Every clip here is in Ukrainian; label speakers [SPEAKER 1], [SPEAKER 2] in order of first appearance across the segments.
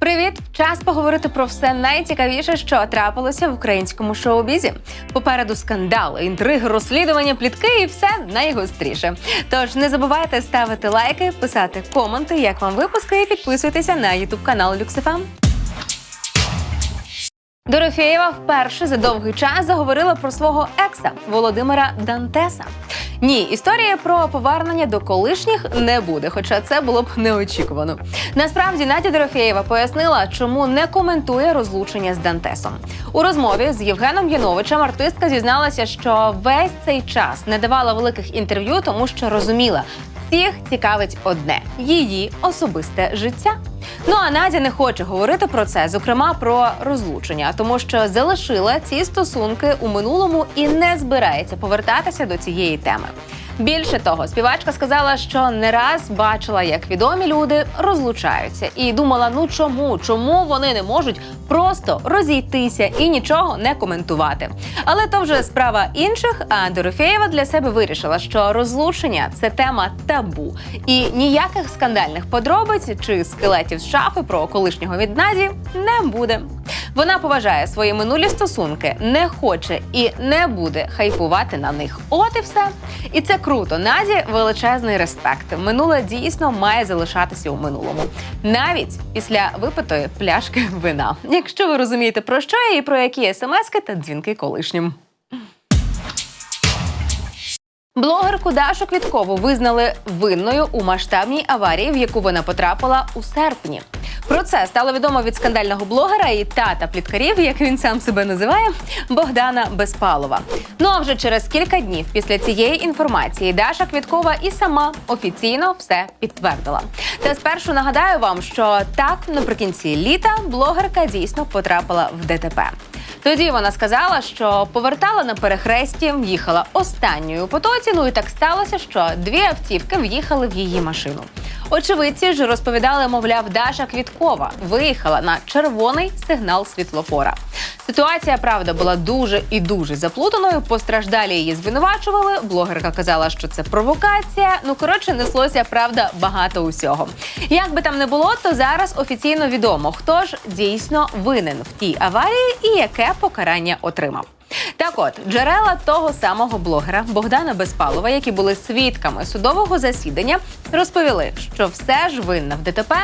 [SPEAKER 1] Привіт! Час поговорити про все найцікавіше, що трапилося в українському шоу-бізі. Попереду скандали, інтриги, розслідування, плітки і все найгостріше. Тож не забувайте ставити лайки, писати коменти, як вам випуски, і підписуйтеся на ютуб канал Люксифам. Дорофєєва вперше за довгий час заговорила про свого екса Володимира Дантеса. Ні, історії про повернення до колишніх не буде, хоча це було б неочікувано. Насправді Надя Дорофєєва пояснила, чому не коментує розлучення з Дантесом. У розмові з Євгеном Яновичем артистка зізналася, що весь цей час не давала великих інтерв'ю, тому що розуміла, всіх цікавить одне її особисте життя. Ну а Надя не хоче говорити про це, зокрема про розлучення, тому що залишила ці стосунки у минулому і не збирається повертатися до цієї теми. Більше того, співачка сказала, що не раз бачила, як відомі люди розлучаються, і думала: ну чому, чому вони не можуть просто розійтися і нічого не коментувати. Але то вже справа інших. А Дорофєєва для себе вирішила, що розлучення це тема табу, і ніяких скандальних подробиць чи скелетів з шафи про колишнього від Наді не буде. Вона поважає свої минулі стосунки, не хоче і не буде хайпувати на них. От і все. І це круто. Наді величезний респект. Минуле дійсно має залишатися у минулому, навіть після випитої пляшки вина. Якщо ви розумієте про що я і про які смски та дзвінки колишнім. Блогерку Дашу Квіткову визнали винною у масштабній аварії, в яку вона потрапила у серпні. Про це стало відомо від скандального блогера і тата пліткарів, як він сам себе називає, Богдана Безпалова. Ну а вже через кілька днів після цієї інформації Даша Квіткова і сама офіційно все підтвердила. Та спершу нагадаю вам, що так наприкінці літа блогерка дійсно потрапила в ДТП. Тоді вона сказала, що повертала на перехресті, їхала останньою потоці. Ну і так сталося, що дві автівки в'їхали в її машину. Очевидці ж розповідали, мовляв, Даша Квіткова виїхала на червоний сигнал світлофора. Ситуація, правда, була дуже і дуже заплутаною. Постраждалі її звинувачували. Блогерка казала, що це провокація. Ну коротше, неслося правда багато усього. Як би там не було, то зараз офіційно відомо, хто ж дійсно винен в тій аварії і яке покарання отримав. Так от, джерела того самого блогера Богдана Безпалова, які були свідками судового засідання, розповіли, що все ж винна в ДТП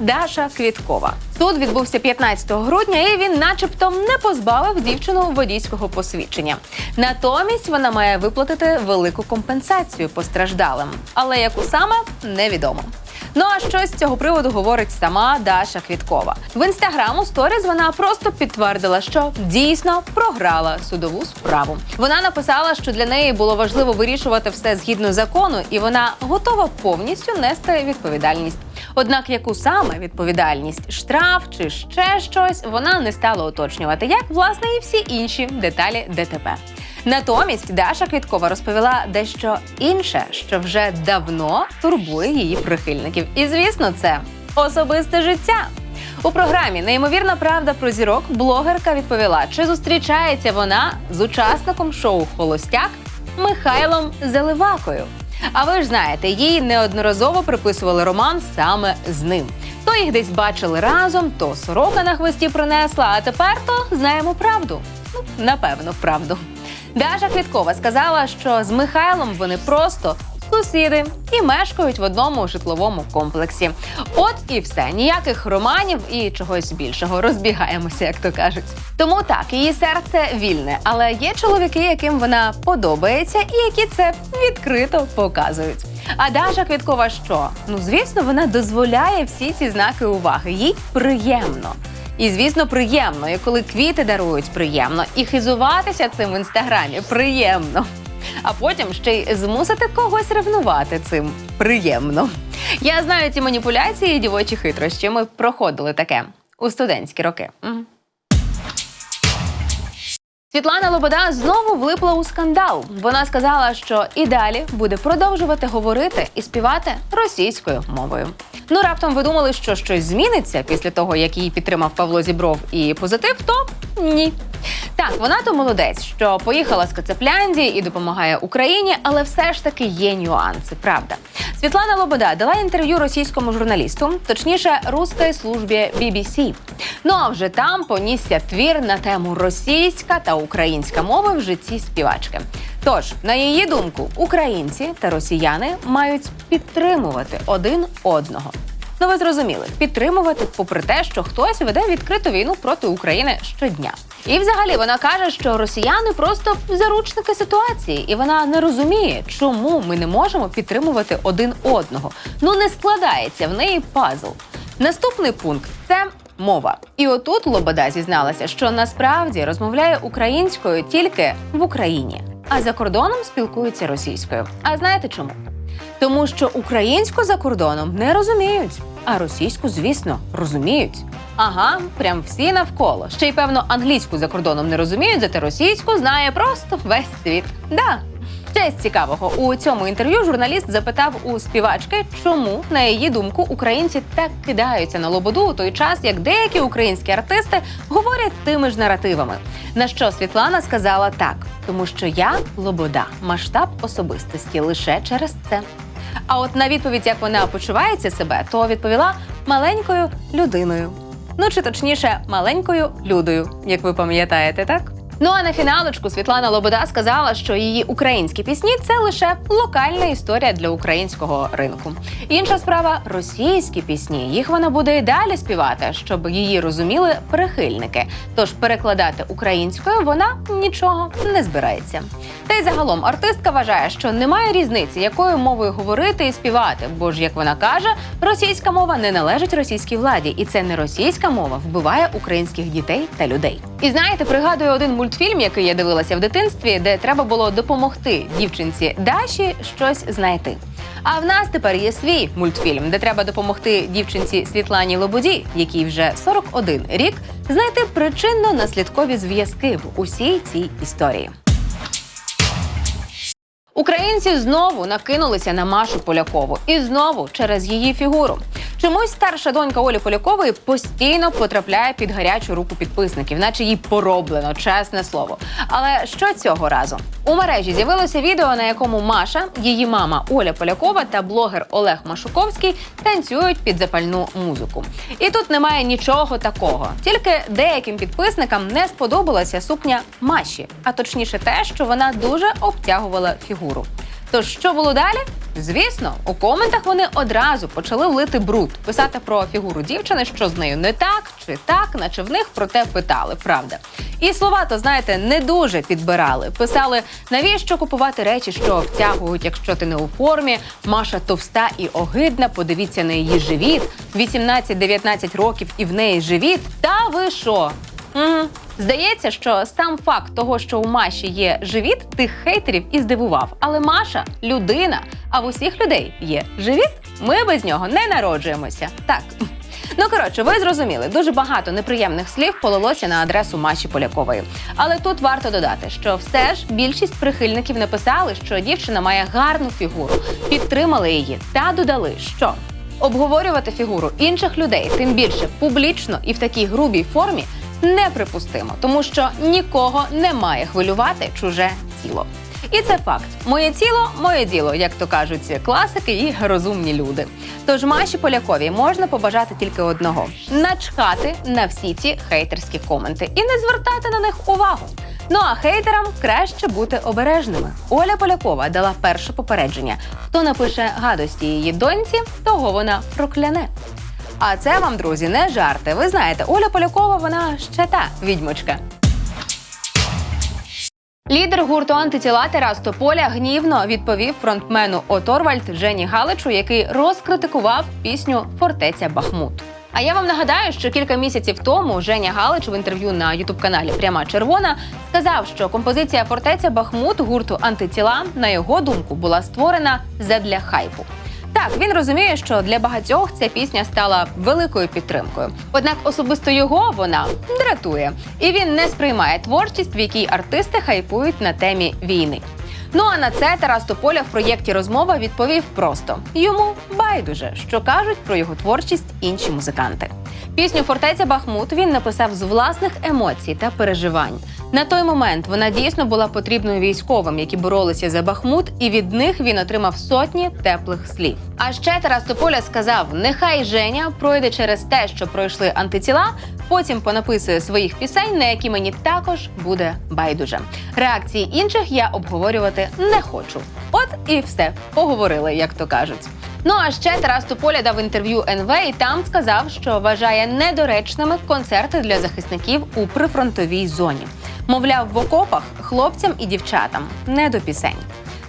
[SPEAKER 1] Даша Квіткова. Суд відбувся 15 грудня, і він, начебто, не позбавив дівчину водійського посвідчення. Натомість вона має виплатити велику компенсацію постраждалим, але яку саме невідомо. Ну а що з цього приводу говорить сама Даша Квіткова? В інстаграм у сторіз вона просто підтвердила, що дійсно програла судову справу. Вона написала, що для неї було важливо вирішувати все згідно закону, і вона готова повністю нести відповідальність. Однак, яку саме відповідальність, штраф чи ще щось, вона не стала уточнювати, як власне і всі інші деталі ДТП. Натомість Даша Квіткова розповіла дещо інше, що вже давно турбує її прихильників. І звісно, це особисте життя. У програмі Неймовірна правда про зірок блогерка відповіла, чи зустрічається вона з учасником шоу Холостяк Михайлом Заливакою. А ви ж знаєте, їй неодноразово приписували роман саме з ним. То їх десь бачили разом, то сорока на хвості принесла, а тепер то знаємо правду. Ну, напевно, правду. Даша Квіткова сказала, що з Михайлом вони просто сусіди і мешкають в одному житловому комплексі. От і все, ніяких романів і чогось більшого. Розбігаємося, як то кажуть. Тому так, її серце вільне, але є чоловіки, яким вона подобається, і які це відкрито показують. А Даша Квіткова що? Ну звісно, вона дозволяє всі ці знаки уваги. Їй приємно. І звісно, приємно, і коли квіти дарують приємно, і хизуватися цим в інстаграмі приємно. А потім ще й змусити когось ревнувати цим приємно. Я знаю ці маніпуляції і дівочі хитрощі. Ми проходили таке у студентські роки. Світлана Лобода знову влипла у скандал. Вона сказала, що і далі буде продовжувати говорити і співати російською мовою. Ну раптом ви думали, що щось зміниться після того, як її підтримав Павло Зібров і позитив, то ні. Так, вона то молодець, що поїхала з Кацапляндії і допомагає Україні, але все ж таки є нюанси, правда. Світлана Лобода дала інтерв'ю російському журналісту, точніше, русській службі BBC. Ну а вже там понісся твір на тему російська та українська мови в житті співачки. Тож, на її думку, українці та росіяни мають підтримувати один одного. Ну, ви зрозуміли, підтримувати, попри те, що хтось веде відкриту війну проти України щодня. І взагалі вона каже, що росіяни просто заручники ситуації, і вона не розуміє, чому ми не можемо підтримувати один одного. Ну не складається в неї пазл. Наступний пункт це мова. І отут Лобода зізналася, що насправді розмовляє українською тільки в Україні, а за кордоном спілкується російською. А знаєте чому? Тому що українську за кордоном не розуміють, а російську, звісно, розуміють. Ага, прям всі навколо. Ще й певно англійську за кордоном не розуміють, зате російську знає просто весь світ. Да. Ще з цікавого у цьому інтерв'ю журналіст запитав у співачки, чому, на її думку, українці так кидаються на лободу у той час, як деякі українські артисти говорять тими ж наративами. На що Світлана сказала так: тому що я лобода, масштаб особистості лише через це. А от на відповідь, як вона почувається себе, то відповіла маленькою людиною. Ну чи точніше, маленькою людою, як ви пам'ятаєте, так? Ну а на фіналочку Світлана Лобода сказала, що її українські пісні це лише локальна історія для українського ринку. Інша справа російські пісні. Їх вона буде і далі співати, щоб її розуміли прихильники. Тож перекладати українською вона нічого не збирається. Та й загалом артистка вважає, що немає різниці, якою мовою говорити і співати, бо ж, як вона каже, російська мова не належить російській владі, і це не російська мова вбиває українських дітей та людей. І знаєте, пригадую один мультфільм, який я дивилася в дитинстві, де треба було допомогти дівчинці Даші щось знайти. А в нас тепер є свій мультфільм, де треба допомогти дівчинці Світлані Лободі, якій вже 41 рік, знайти причинно-наслідкові зв'язки в усій цій історії. Українці знову накинулися на Машу Полякову і знову через її фігуру. Чомусь старша донька Олі Полякової постійно потрапляє під гарячу руку підписників, наче їй пороблено, чесне слово. Але що цього разу? У мережі з'явилося відео, на якому Маша, її мама Оля Полякова та блогер Олег Машуковський танцюють під запальну музику. І тут немає нічого такого. Тільки деяким підписникам не сподобалася сукня Маші, а точніше, те, що вона дуже обтягувала фігуру. Тож що було далі? Звісно, у коментах вони одразу почали лити бруд, писати про фігуру дівчини, що з нею не так чи так, наче в них про те питали, правда. І слова, то знаєте, не дуже підбирали. Писали, навіщо купувати речі, що втягують, якщо ти не у формі. Маша товста і огидна. Подивіться на її живіт. 18-19 років і в неї живіт. Та ви що? Угу. Здається, що сам факт того, що у Маші є живіт, тих хейтерів і здивував. Але Маша людина, а в усіх людей є живіт. Ми без нього не народжуємося. Так. Ну коротше, ви зрозуміли, дуже багато неприємних слів полилося на адресу Маші Полякової. Але тут варто додати, що все ж більшість прихильників написали, що дівчина має гарну фігуру, підтримали її та додали, що обговорювати фігуру інших людей, тим більше публічно і в такій грубій формі, неприпустимо, тому що нікого не має хвилювати чуже тіло. І це факт: моє тіло, моє діло, як то кажуть класики і розумні люди. Тож Маші Поляковій можна побажати тільки одного: начхати на всі ці хейтерські коменти і не звертати на них увагу. Ну а хейтерам краще бути обережними. Оля Полякова дала перше попередження: хто напише гадості її доньці, того вона прокляне. А це вам, друзі, не жарти. Ви знаєте, Оля Полякова вона ще та відьмочка. Лідер гурту антитіла Тарас Тополя гнівно відповів фронтмену Оторвальд Жені Галичу, який розкритикував пісню Фортеця Бахмут. А я вам нагадаю, що кілька місяців тому Женя Галич в інтерв'ю на ютуб-каналі Пряма Червона сказав, що композиція Фортеця Бахмут гурту антитіла, на його думку, була створена задля хайпу. Так, він розуміє, що для багатьох ця пісня стала великою підтримкою. Однак особисто його вона дратує, і він не сприймає творчість, в якій артисти хайпують на темі війни. Ну а на це Тарас Тополя в проєкті розмова відповів просто: йому байдуже, що кажуть про його творчість інші музиканти. Пісню Фортеця Бахмут він написав з власних емоцій та переживань. На той момент вона дійсно була потрібною військовим, які боролися за Бахмут, і від них він отримав сотні теплих слів. А ще Тарас Тополя сказав: нехай Женя пройде через те, що пройшли антитіла. Потім понаписує своїх пісень, на які мені також буде байдуже. Реакції інших я обговорювати не хочу. От і все, поговорили, як то кажуть. Ну а ще Тарас Тополя дав інтерв'ю НВ і там сказав, що вважає недоречними концерти для захисників у прифронтовій зоні. Мовляв, в окопах хлопцям і дівчатам не до пісень.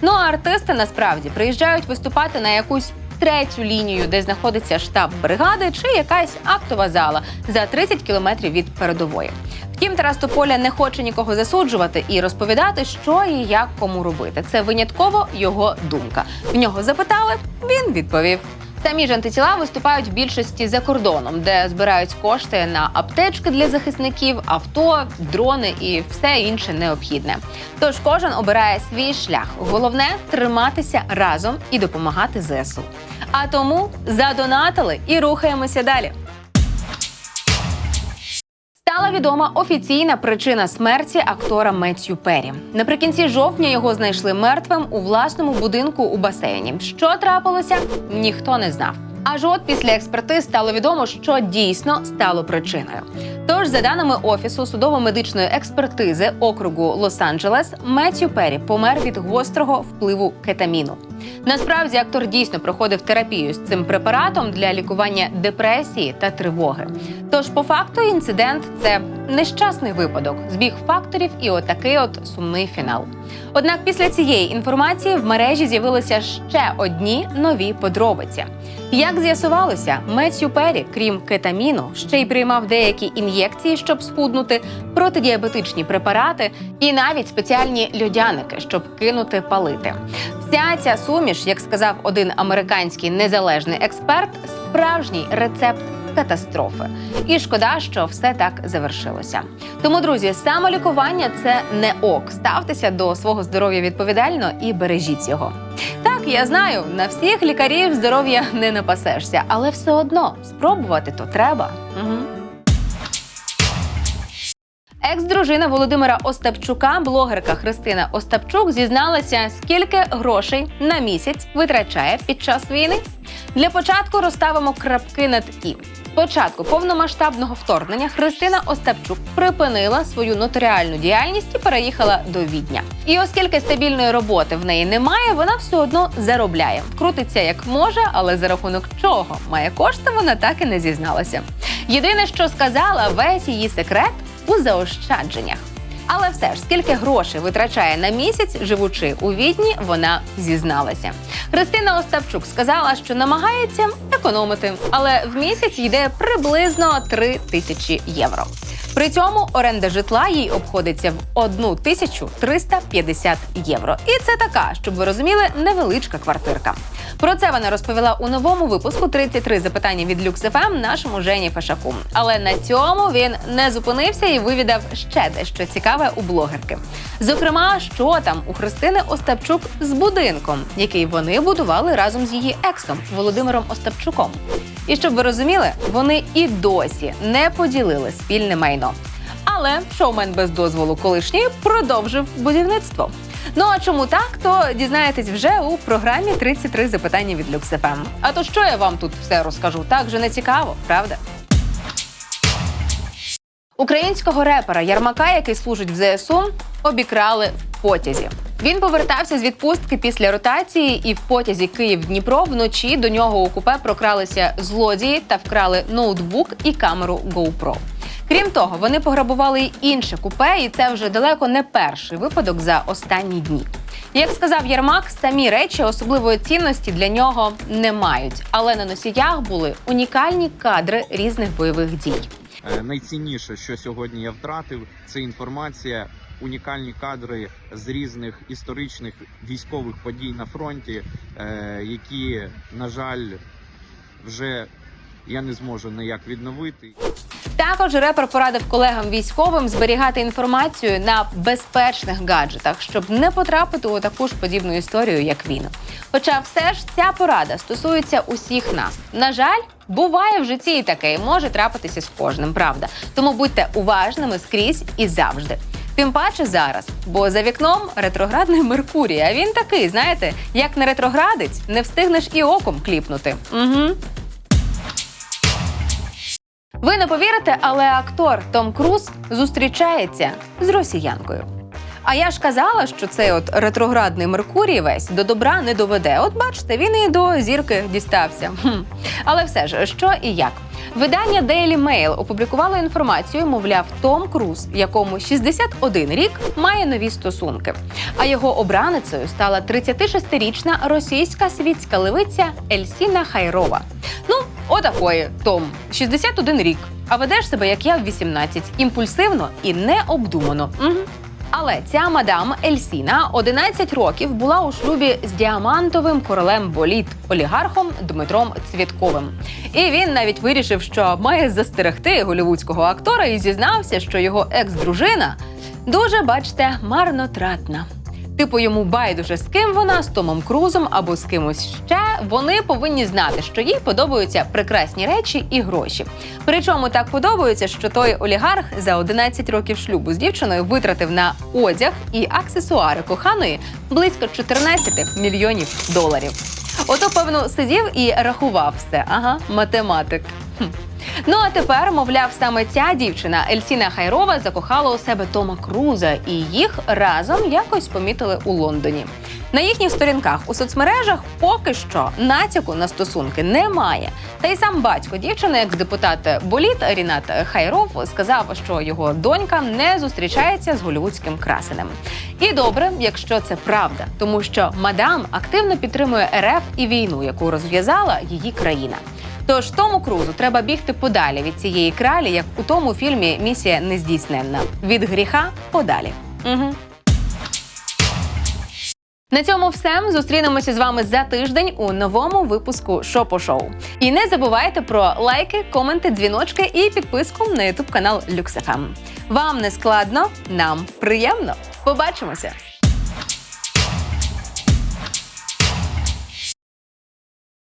[SPEAKER 1] Ну а артисти насправді приїжджають виступати на якусь третю лінію, де знаходиться штаб бригади, чи якась актова зала за 30 кілометрів від передової. Втім, Тарас Тополя не хоче нікого засуджувати і розповідати, що і як кому робити. Це винятково його думка. В нього запитали, він відповів. Самі ж антитіла виступають в більшості за кордоном, де збирають кошти на аптечки для захисників, авто, дрони і все інше необхідне. Тож кожен обирає свій шлях. Головне триматися разом і допомагати ЗСУ. А тому задонатили і рухаємося далі. Стала відома офіційна причина смерті актора Меттью Перрі. Наприкінці жовтня його знайшли мертвим у власному будинку у басейні. Що трапилося, ніхто не знав. Аж от після експертиз стало відомо, що дійсно стало причиною. Тож, за даними офісу судово-медичної експертизи округу Лос-Анджелес, Меттью Перрі помер від гострого впливу кетаміну. Насправді актор дійсно проходив терапію з цим препаратом для лікування депресії та тривоги. Тож, по факту, інцидент це нещасний випадок, збіг факторів і отакий от сумний фінал. Однак після цієї інформації в мережі з'явилися ще одні нові подробиці. Як з'ясувалося, Меттью Перрі, крім кетаміну, ще й приймав деякі ін'єкції, щоб схуднути, протидіабетичні препарати і навіть спеціальні льодяники, щоб кинути палити. Вся ця суміш, як сказав один американський незалежний експерт, справжній рецепт катастрофи. І шкода, що все так завершилося. Тому, друзі, самолікування це не ок. Ставтеся до свого здоров'я відповідально і бережіть його. Так, я знаю, на всіх лікарів здоров'я не напасешся, але все одно спробувати то треба. Угу. Екс-дружина Володимира Остапчука, блогерка Христина Остапчук, зізналася, скільки грошей на місяць витрачає під час війни. Для початку розставимо крапки над і. Спочатку повномасштабного вторгнення Христина Остапчук припинила свою нотаріальну діяльність і переїхала до Відня. І оскільки стабільної роботи в неї немає, вона все одно заробляє. Крутиться як може, але за рахунок чого має кошти, вона так і не зізналася. Єдине, що сказала, весь її секрет у заощадженнях. Але все ж, скільки грошей витрачає на місяць, живучи у відні, вона зізналася. Христина Остапчук сказала, що намагається економити, але в місяць йде приблизно 3 тисячі євро. При цьому оренда житла їй обходиться в 1350 євро. І це така, щоб ви розуміли, невеличка квартирка. Про це вона розповіла у новому випуску 33 запитання від LuxFM нашому Жені Фешаку. Але на цьому він не зупинився і вивідав ще дещо цікаве у блогерки. Зокрема, що там у Христини Остапчук з будинком, який вони будували разом з її ексом Володимиром Остапчуком. І щоб ви розуміли, вони і досі не поділили спільне майно. Але шоумен без дозволу колишній продовжив будівництво. Ну а чому так, то дізнаєтесь вже у програмі «33 запитання від LuxFM. А то що я вам тут все розкажу? Так же не цікаво, правда? Українського репера Ярмака, який служить в ЗСУ, обікрали в потязі. Він повертався з відпустки після ротації, і в потязі Київ-Дніпро вночі до нього у купе прокралися злодії та вкрали ноутбук і камеру GoPro. Крім того, вони пограбували й інше купе, і це вже далеко не перший випадок за останні дні. Як сказав Єрмак, самі речі особливої цінності для нього не мають, але на носіях були унікальні кадри різних бойових дій.
[SPEAKER 2] Е, Найцінніше, що сьогодні я втратив, це інформація, унікальні кадри з різних історичних військових подій на фронті, е, які, на жаль, вже я не зможу ніяк відновити.
[SPEAKER 1] Також репер порадив колегам військовим зберігати інформацію на безпечних гаджетах, щоб не потрапити у таку ж подібну історію, як він. Хоча все ж ця порада стосується усіх нас. На жаль, буває в житті і таке, і може трапитися з кожним, правда. Тому будьте уважними скрізь і завжди. Тим паче зараз, бо за вікном ретроградний Меркурій. А він такий, знаєте, як не ретроградець, не встигнеш і оком кліпнути. Угу. Ви не повірите, але актор Том Круз зустрічається з росіянкою. А я ж казала, що цей от ретроградний Меркурій весь до добра не доведе. От бачите, він і до зірки дістався. Хм. Але все ж, що і як. Видання Daily Mail опублікувало інформацію, мовляв, Том Круз, якому 61 рік, має нові стосунки. А його обраницею стала 36-річна російська світська левиця Ельсіна Хайрова. Ну, отакої, Том, 61 рік. А ведеш себе, як я в 18, імпульсивно і необдумано. Угу. Але ця мадам Ельсіна 11 років була у шлюбі з діамантовим королем боліт, олігархом Дмитром Цвітковим. І він навіть вирішив, що має застерегти голівудського актора і зізнався, що його екс-дружина дуже, бачте марнотратна. Типу йому байдуже з ким вона, з Томом Крузом або з кимось ще. Вони повинні знати, що їй подобаються прекрасні речі і гроші. Причому так подобаються, що той олігарх за 11 років шлюбу з дівчиною витратив на одяг і аксесуари коханої близько 14 мільйонів доларів. Ото, певно, сидів і рахував все. Ага, математик. Хм. Ну а тепер, мовляв, саме ця дівчина Ельсіна Хайрова закохала у себе Тома Круза, і їх разом якось помітили у Лондоні. На їхніх сторінках у соцмережах поки що натяку на стосунки немає. Та й сам батько дівчини, екс-депутат Боліт Рінат Хайров, сказав, що його донька не зустрічається з голівудським красенем. І добре, якщо це правда, тому що мадам активно підтримує РФ і війну, яку розв'язала її країна. Тож тому крузу треба бігти подалі від цієї кралі, як у тому фільмі Місія нездійсненна від гріха подалі. Угу. На цьому все. Зустрінемося з вами за тиждень у новому випуску Шопо Шоу. І не забувайте про лайки, коменти, дзвіночки і підписку на ютуб канал LuxFM. Вам не складно, нам приємно. Побачимося!